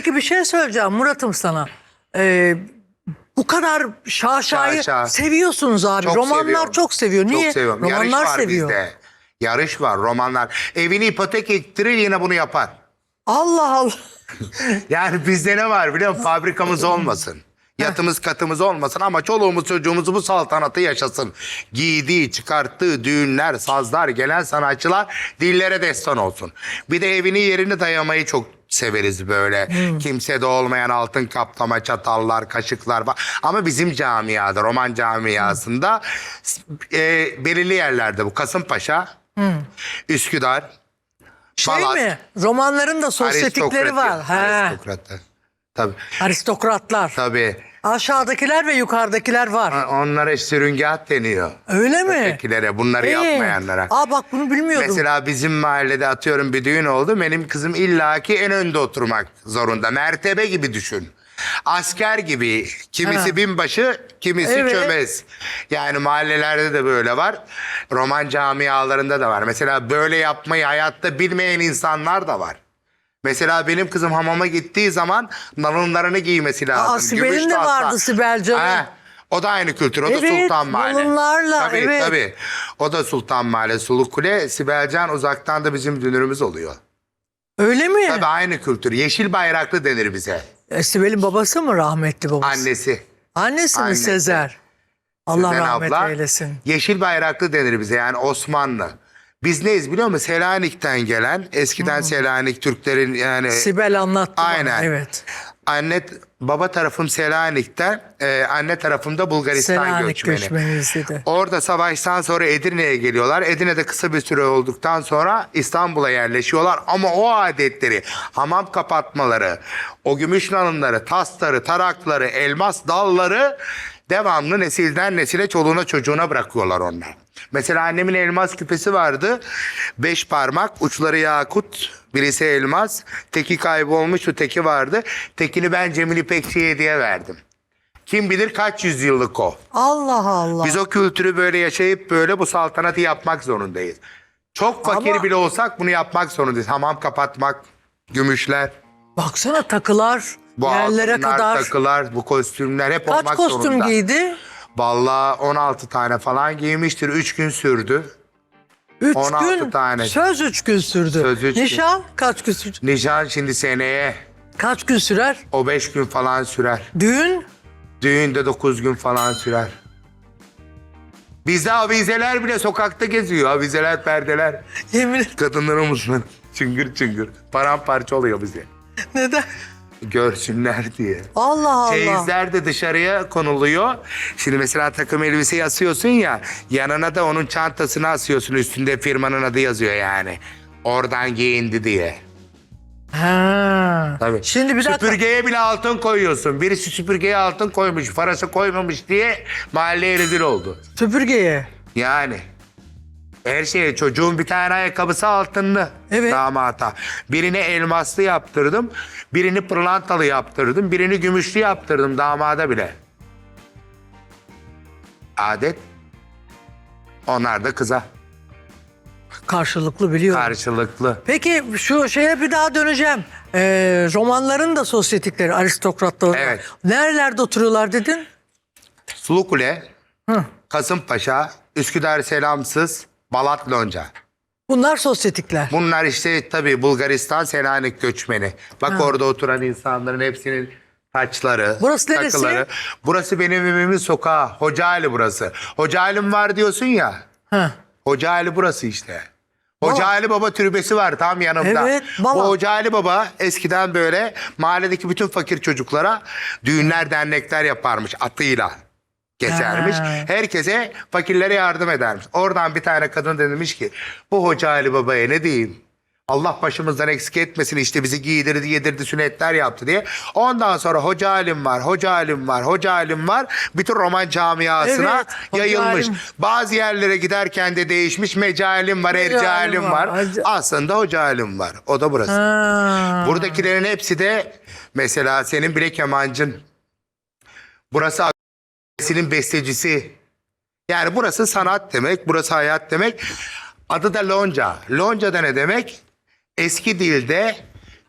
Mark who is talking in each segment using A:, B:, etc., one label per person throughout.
A: Peki bir şey söyleyeceğim Murat'ım sana. Ee, bu kadar şaşayı
B: Şaşa.
A: seviyorsunuz abi.
B: Çok
A: Romanlar
B: seviyorum.
A: çok seviyor. Niye?
B: Çok seviyorum. Yarış
A: Romanlar
B: var
A: seviyor.
B: bizde. Yarış var, romanlar. Evini ipotek ettirir yine bunu yapar.
A: Allah Allah.
B: Yani bizde ne var biliyor musun? Fabrikamız olmasın. Yatımız katımız olmasın ama çoluğumuz çocuğumuz bu saltanatı yaşasın. Giydiği, çıkarttığı düğünler, sazlar, gelen sanatçılar dillere destan olsun. Bir de evini yerini dayamayı çok severiz böyle. Kimsede olmayan altın kaplama çatallar, kaşıklar var. Ama bizim camiada, roman camiasında e, belirli yerlerde bu Kasımpaşa, Üsküdar,
A: Şey
B: Balat,
A: mi? Romanların da sosyetikleri var. He.
B: Aristokratlar. Tabii.
A: Aristokratlar.
B: Tabii.
A: Aşağıdakiler ve yukarıdakiler var.
B: Ha, Onlara sürüngat deniyor.
A: Öyle mi?
B: Ötekilere, bunları
A: Ee,
B: yapmayanlara.
A: Aa bak bunu bilmiyordum.
B: Mesela bizim mahallede atıyorum bir düğün oldu. Benim kızım illaki en önde oturmak zorunda. Mertebe gibi düşün. Asker gibi. Kimisi
A: Ha.
B: binbaşı, kimisi
A: Evet.
B: çömez. Yani mahallelerde de böyle var. Roman camialarında da var. Mesela böyle yapmayı hayatta bilmeyen insanlar da var. Mesela benim kızım hamama gittiği zaman nalınlarını giymesi lazım.
A: Sibel'in
B: Gümüş
A: de vardı Sibel canım.
B: Ha, o da aynı kültür. O da
A: Evet,
B: Sultan Mahalle.
A: nalınlarla,
B: Tabii
A: evet.
B: tabii. O da Sultan Mahalle. Suluk Kule. Sibelcan uzaktan da bizim dünürümüz oluyor.
A: Öyle mi?
B: Tabii aynı kültür. Yeşil bayraklı denir bize.
A: E, Sibel'in babası mı rahmetli babası?
B: Annesi.
A: Annesi mi. Sezer? Allah
B: Sezen
A: rahmet
B: abla,
A: eylesin.
B: Yeşil bayraklı denir bize yani Osmanlı. Biz neyiz biliyor musun? Selanik'ten gelen, eskiden Selanik Türklerin yani
A: Sibel anlattı bana,
B: Aynen.
A: Evet.
B: anne baba tarafım Selanik'ten, e, anne tarafım da Bulgaristan
A: Selanik
B: göçmeni.
A: göçmeniyiz dedi.
B: Orada savaştan sonra Edirne'ye geliyorlar. Edirne'de kısa bir süre olduktan sonra İstanbul'a yerleşiyorlar. Ama o adetleri, hamam kapatmaları, o gümüş nalınları, tasları, tarakları, elmas dalları devamlı nesilden nesile çoluğuna çocuğuna bırakıyorlar onlar. Mesela annemin elmas küpesi vardı. Beş parmak, uçları yakut, birisi elmas. Teki kaybolmuştu, teki vardı. Tekini ben Cemil İpekçi'ye hediye verdim. Kim bilir kaç yüzyıllık o.
A: Allah Allah.
B: Biz o kültürü böyle yaşayıp böyle bu saltanatı yapmak zorundayız. Çok fakir
A: Ama-
B: bile olsak bunu yapmak zorundayız. Hamam kapatmak, gümüşler,
A: Baksana takılar
B: bu
A: yerlere
B: altınlar,
A: kadar.
B: takılar, bu kostümler hep
A: Kaç
B: olmak
A: kostüm
B: zorunda.
A: giydi?
B: Vallahi 16 tane falan giymiştir. 3 gün sürdü.
A: Üç
B: 16
A: gün.
B: tane.
A: Söz üç gün sürdü.
B: Söz üç gün.
A: Nişan kaç gün sürdü?
B: Nişan şimdi seneye
A: Kaç gün sürer?
B: o 5 gün falan sürer.
A: Düğün?
B: Düğün de 9 gün falan sürer. Bizde avizeler bile sokakta geziyor. Avizeler, perdeler.
A: Yemin
B: Kadınlarımızın çıngır çıngır. Paramparça oluyor bize.
A: neden?
B: Görsünler diye.
A: Allah Allah.
B: Çeyizler de dışarıya konuluyor. Şimdi mesela takım elbiseyi asıyorsun ya. Yanına da onun çantasını asıyorsun. Üstünde firmanın adı yazıyor yani. Oradan giyindi diye.
A: Ha.
B: Tabii.
A: Şimdi bir dakika.
B: Süpürgeye bile altın koyuyorsun. Birisi süpürgeye altın koymuş, parası koymamış diye mahalleye rezil oldu.
A: Süpürgeye.
B: Yani. Her şeye çocuğun bir tane ayakkabısı altınlı
A: Evet.
B: damata. Birini elmaslı yaptırdım. Birini pırlantalı yaptırdım. Birini gümüşlü yaptırdım damada bile. Adet. Onlar da kıza.
A: Karşılıklı biliyorum.
B: Karşılıklı.
A: Peki şu şeye bir daha döneceğim. Ee, romanların da sosyetikleri, aristokratları.
B: Evet.
A: Nerelerde oturuyorlar dedin?
B: Sulukule,
A: Hı.
B: Kasımpaşa, Üsküdar Selamsız, Balat Lonca.
A: Bunlar sosyetikler.
B: Bunlar işte tabii Bulgaristan Selanik göçmeni. Bak orada oturan insanların hepsinin taçları,
A: Burası neresi?
B: takıları. Burası benim evimin sokağı. Hoca Ali burası. Hoca Ali'm var diyorsun ya.
A: Ha.
B: Hoca Ali burası işte. Hoca
A: Balat.
B: Ali Baba türbesi var tam yanımda.
A: Evet,
B: Bu
A: Balat.
B: Hoca Ali Baba eskiden böyle mahalledeki bütün fakir çocuklara düğünler dernekler yaparmış atıyla geçermiş.
A: Ha.
B: Herkese fakirlere yardım edermiş. Oradan bir tane kadın demiş ki bu Hoca Ali Baba'ya ne diyeyim? Allah başımızdan eksik etmesin işte bizi giydirdi yedirdi sünnetler yaptı diye. Ondan sonra hoca alim var, hoca alim var, hoca alim var. Bütün roman camiasına
A: Evet, hoca
B: yayılmış.
A: alim.
B: Bazı yerlere giderken de değişmiş. Mecalim var, ercalim
A: Mecalim var.
B: var.
A: Hacı-
B: Aslında hoca alim var. O da burası.
A: Ha.
B: Buradakilerin hepsi de mesela senin bile kemancın. Burası senin bestecisi. Yani burası sanat demek, burası hayat demek. Adı da lonca. Lonca da ne demek? Eski dilde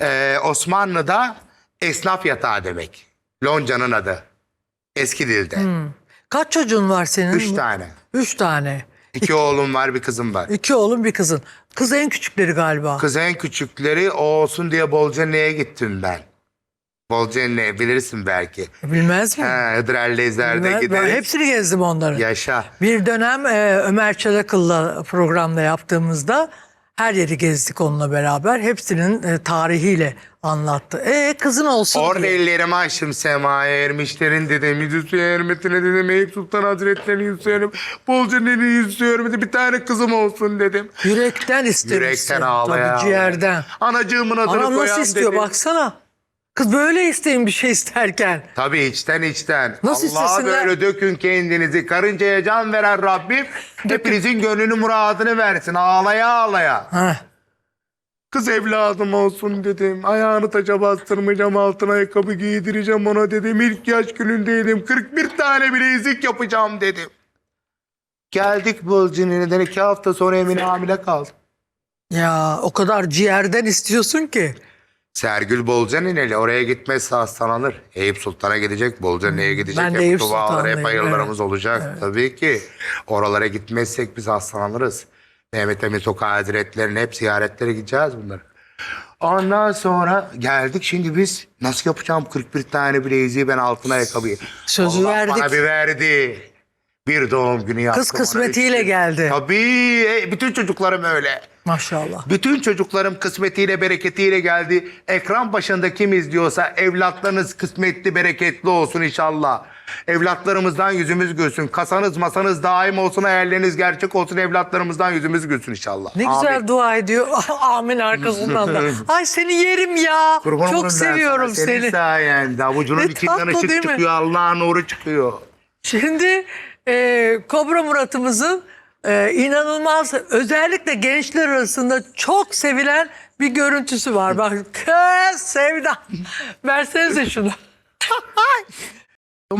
B: e, Osmanlı'da esnaf yatağı demek. Lonca'nın adı. Eski dilde.
A: Kaç çocuğun var senin?
B: Üç tane.
A: Üç tane.
B: İki oğlum var bir kızım var.
A: İki oğlun bir kızın. Kız en küçükleri galiba.
B: Kız en küçükleri o olsun diye Bolcane'ye gittim ben. Bolcane bilirsin belki.
A: Bilmez mi?
B: Ha, Hıdrellezler'de
A: Ben,
B: gideriz.
A: hepsini gezdim onları.
B: Yaşa.
A: Bir dönem e, Ömer Çalakıl'la programda yaptığımızda her yeri gezdik onunla beraber. Hepsinin e, tarihiyle anlattı. E kızın olsun
B: Orada
A: diye.
B: ellerimi açtım semaya ermişlerin dedim. Yüzüsü Ermet'ine dedim. Eyüp Sultan Hazretleri'ni istiyorum. Bolcane'yi istiyorum. dedim. Bir tane kızım olsun dedim.
A: Yürekten istemişsin.
B: Yürekten ağlaya
A: Tabii ciğerden.
B: Anacığımın adını
A: Anam
B: koyan
A: nasıl istiyor
B: dedim.
A: baksana. Kız böyle isteyin bir şey isterken.
B: Tabii içten içten.
A: Nasıl
B: Allah'a
A: istesinler?
B: böyle dökün kendinizi. Karıncaya can veren Rabbim hepinizin gönlünü muradını versin. Ağlaya ağlaya.
A: Heh.
B: Kız evladım olsun dedim. Ayağını taca bastırmayacağım. Altına ayakkabı giydireceğim ona dedim. İlk yaş günündeydim. 41 tane bilezik yapacağım dedim. Geldik Bolcini'den iki hafta sonra Emine hamile kaldı.
A: Ya o kadar ciğerden istiyorsun ki.
B: Sergül Bolcanineli oraya gitmezse hastalanır. Eyüp Sultan'a gidecek, Bolcanine'ye gidecek.
A: Ben de Eyüp Sultan'dayım,
B: hep hayırlarımız olacak. Tabii ki oralara gitmezsek biz hastalanırız. Mehmet Emin Sokağı Hazretleri'ne hep ziyaretlere gideceğiz bunları. Ondan sonra geldik şimdi biz nasıl yapacağım 41 tane bileziği ben altına ayakkabıyı.
A: Sözü
B: Allah
A: verdik.
B: bana bir verdi. Bir doğum günü yaptı.
A: Kız kısmetiyle geldi.
B: Tabii e, bütün çocuklarım öyle.
A: Maşallah.
B: Bütün çocuklarım kısmetiyle bereketiyle geldi. Ekran başında kim izliyorsa evlatlarınız kısmetli bereketli olsun inşallah. Evlatlarımızdan yüzümüz gülsün. Kasanız masanız daim olsun. Hayalleriniz gerçek olsun. Evlatlarımızdan yüzümüz gülsün inşallah.
A: Ne güzel
B: Amin.
A: dua ediyor. Amin arkasından da. Ay seni yerim ya.
B: Kurban
A: Çok seviyorum
B: sana. Senin
A: seni.
B: sayende. Avucunun
A: Ne
B: içinden
A: tatlı
B: ışık çıkıyor. Allah'ın nuru çıkıyor.
A: Şimdi e, Kobra Murat'ımızın e, inanılmaz özellikle gençler arasında çok sevilen bir görüntüsü var. Bak kız Sevda. Versenize şunu.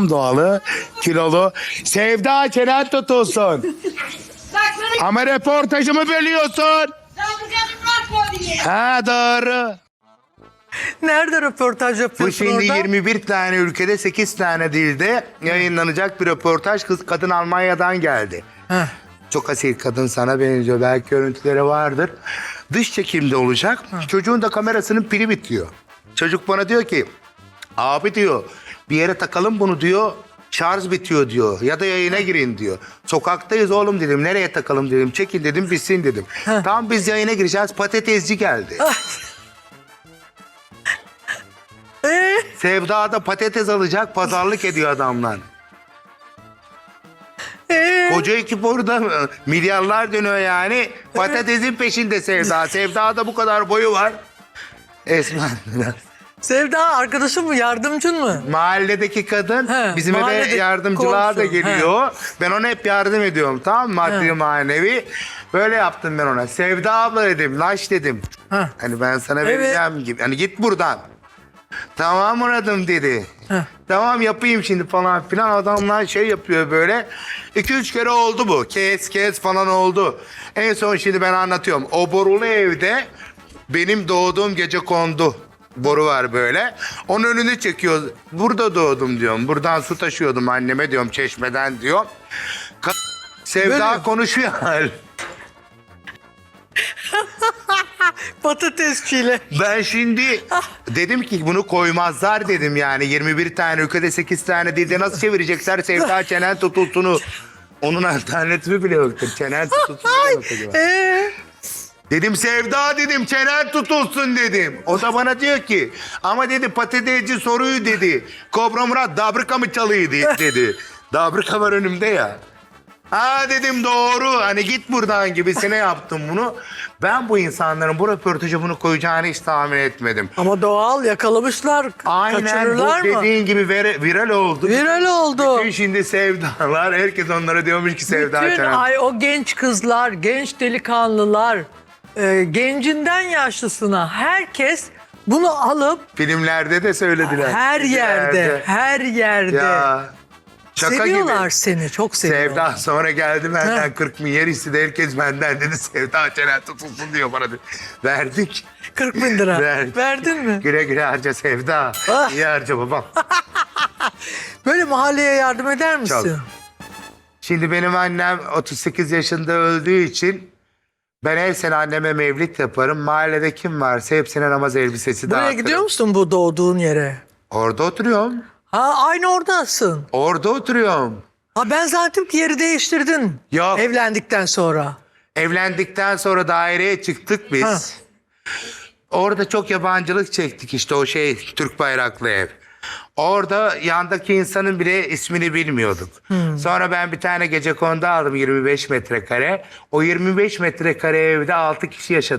B: Doğalı, kilolu. Sevda çenen tutulsun.
C: Bak bana
B: Ama reportajımı bölüyorsun.
C: Ramazan'ı bırakma diye.
B: Ha doğru.
A: Nerede röportaj
B: Bu
A: yapıyorsun
B: şimdi
A: orada?
B: 21 tane ülkede 8 tane dilde yayınlanacak bir röportaj. Kız kadın Almanya'dan geldi.
A: Heh.
B: Çok asil kadın sana benziyor. Belki görüntüleri vardır. Dış çekimde olacak. Çocuğun da kamerasının pili bitiyor. Çocuk bana diyor ki abi diyor bir yere takalım bunu diyor. Şarj bitiyor diyor ya da yayına girin diyor. Sokaktayız oğlum dedim. Nereye takalım dedim. Çekin dedim bitsin dedim. Tam biz yayına gireceğiz. Patatesci geldi.
A: Ee,
B: Sevda da patates alacak pazarlık ediyor adamlar. Koca ekip orada milyarlar dönüyor yani. Patatesin peşinde Sevda. Sevda da bu kadar boyu var. Esma.
A: Sevda arkadaşın mı yardımcın mı?
B: Mahalledeki kadın
A: He,
B: bizim eve
A: mahalledeki
B: yardımcılığa da
A: komşu,
B: geliyor. Ben ona hep yardım ediyorum tamam mı? Maddi
A: He.
B: manevi. Böyle yaptım ben ona. Sevda abla dedim. Laş dedim.
A: He.
B: Hani ben sana
A: Evet.
B: vereceğim gibi. Hani git buradan. Tamam Murat'ım dedi.
A: Heh.
B: Tamam yapayım şimdi falan filan. Adamlar şey yapıyor böyle. İki üç kere oldu bu. Kes kes falan oldu. En son şimdi ben anlatıyorum. O borulu evde benim doğduğum gece kondu. Boru var böyle. Onun önünü çekiyor. Burada doğdum diyorum. Buradan su taşıyordum anneme diyorum çeşmeden diyor. Ka- Sevda
A: Böyle-
B: konuşuyor.
A: Patatesçiyle.
B: Ben şimdi
A: Ah.
B: dedim ki bunu koymazlar dedim yani 21 tane ülkede 8 tane dilde nasıl çevirecekler Sevda çenen tutulsunu. Onun alternatifi bile yoktur. Çenen tutulsun ne demek acaba?
A: Ee,
B: Dedim Sevda dedim çenen tutulsun dedim. O da bana diyor ki ama dedi patatesci soruyu dedi. Kobra Murat dabrika mı çalıyor di- dedi. Dabrika var önümde ya. Ha dedim doğru hani git buradan gibisine yaptım bunu. Ben bu insanların bu röportajı bunu koyacağını hiç tahmin etmedim.
A: ama doğal yakalamışlar.
B: Aynen bu
A: Kaçırırlar mı?
B: dediğin gibi vere- viral oldu.
A: Viral oldu.
B: Bütün şimdi sevdalar herkes onlara diyormuş ki sevda
A: Bütün
B: çenen.
A: ay o genç kızlar, genç delikanlılar, e, gencinden yaşlısına herkes bunu alıp
B: Filmlerde de söylediler.
A: her yerde, her yerde.
B: Ya Şaka
A: Seviyorlar
B: gibi.
A: seni. Çok seviyorlar.
B: Sevda sonra geldi benden
A: Ha.
B: 40 milyar istedi. Herkes benden dedi. Sevda çenen tutulsun diyor bana. dedi. Verdik.
A: 40 bin lira.
B: Verdik.
A: Verdin mi?
B: Güle güle harca Sevda.
A: Ah.
B: İyi harca babam.
A: Böyle mahalleye yardım eder misin?
B: Çok. Şimdi benim annem 38 yaşında öldüğü için ben her sene anneme mevlit yaparım. Mahallede kim varsa hepsine namaz elbisesi
A: Buraya
B: dağıtırım.
A: gidiyor musun bu doğduğun yere?
B: Orada oturuyorum.
A: Ha aynı oradasın.
B: Orada oturuyorum.
A: Ha ben zannettim ki yeri değiştirdin.
B: Yok.
A: Evlendikten sonra.
B: Evlendikten sonra daireye çıktık biz.
A: Ha.
B: Orada çok yabancılık çektik işte o şey Türk bayraklı ev. Orada yandaki insanın bile ismini bilmiyorduk. Sonra ben bir tane gece kondu aldım 25 metrekare. O 25 metrekare evde 6 kişi yaşadık.